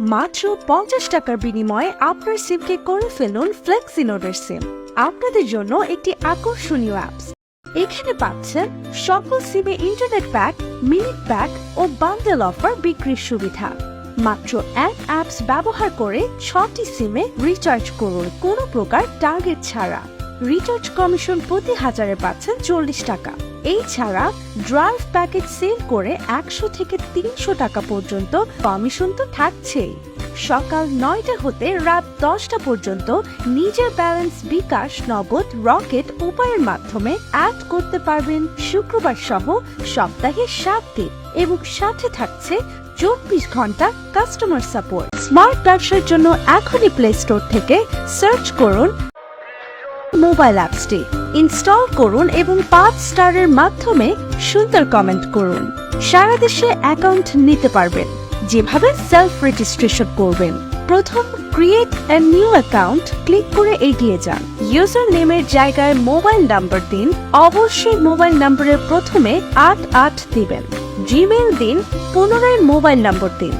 মাত্র পঞ্চাশ টাকার বিনিময়ে আপনার সিমকে করে ফেলুন ফ্লেক্সিনোডের সিম। আপনাদের জন্য একটি আকর্ষণীয় অ্যাপস এখানে পাচ্ছেন সকল সিমে ইন্টারনেট প্যাক মিনিট প্যাক ও বান্ডেল অফার বিক্রির সুবিধা। মাত্র এক অ্যাপস ব্যবহার করে ছটি সিমে রিচার্জ করুন, কোনো প্রকার টার্গেট ছাড়া। রিচার্জ কমিশন প্রতি হাজারে পাচ্ছেন চল্লিশ টাকা। এই ছাড়া ড্রাইভ প্যাকেজ সেল করে একশো থেকে তিনশো টাকা পর্যন্ত কমিশন তো থাকছেই। সকাল নয়টা হতে রাত দশটা পর্যন্ত নিজের ব্যালেন্স বিকাশ নগদ রকেট উপায়ের মাধ্যমে অ্যাড করতে পারবেন শুক্রবার সহ সপ্তাহে সাত দিন এবং সাথে থাকছে চব্বিশ ঘণ্টা কাস্টমার সাপোর্ট স্মার্ট ব্যবসার জন্য এখনই প্লে স্টোর থেকে সার্চ করুন মোবাইল অ্যাপসটি ইনস্টল করুন এবং পাঁচ স্টারের মাধ্যমে সুন্দর কমেন্ট করুন। সারা দেশে অ্যাকাউন্ট নিতে পারবেন, যেভাবে সেলফ রেজিস্ট্রেশন করবেন। প্রথম create a new account click করে এগিয়ে যান। ইউজার নেমের জায়গায় মোবাইল নাম্বার দিন, অবশ্যই মোবাইল নাম্বারের প্রথমে আট আট দিবেন। জিমেল দিন, পুনরায় মোবাইল নম্বর দিন।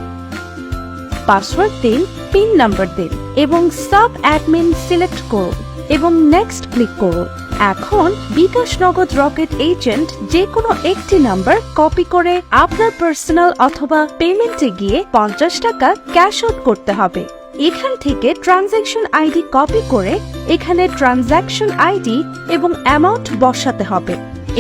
পাসওয়ার্ড দিন, পিন নাম্বার দিন এবং সাব অ্যাডমিন সিলেক্ট করুন। এবং নেক্সট ক্লিক করুন। এখন বিকাশ নগদ রকেট এজেন্ট যে কোনো একটি নাম্বার কপি করে আপনার পার্সোনাল অথবা পেমেন্টে গিয়ে পঞ্চাশ টাকা ক্যাশ আউট করতে হবে। এখান থেকে ট্রানজ্যাকশন আইডি কপি করে এখানে ট্রানজ্যাকশন আইডি এবং অ্যামাউন্ট বসাতে হবে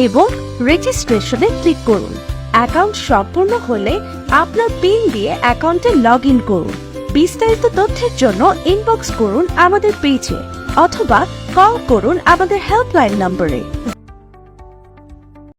এবং রেজিস্ট্রেশনে ক্লিক করুন। অ্যাকাউন্ট সম্পূর্ণ হলে আপনার পিন দিয়ে অ্যাকাউন্টে লগ ইন করুন। বিস্তারিত তথ্যের জন্য ইনবক্স করুন আমাদের পেজে অথবা কল করুন আমাদের হেল্পলাইন নম্বরে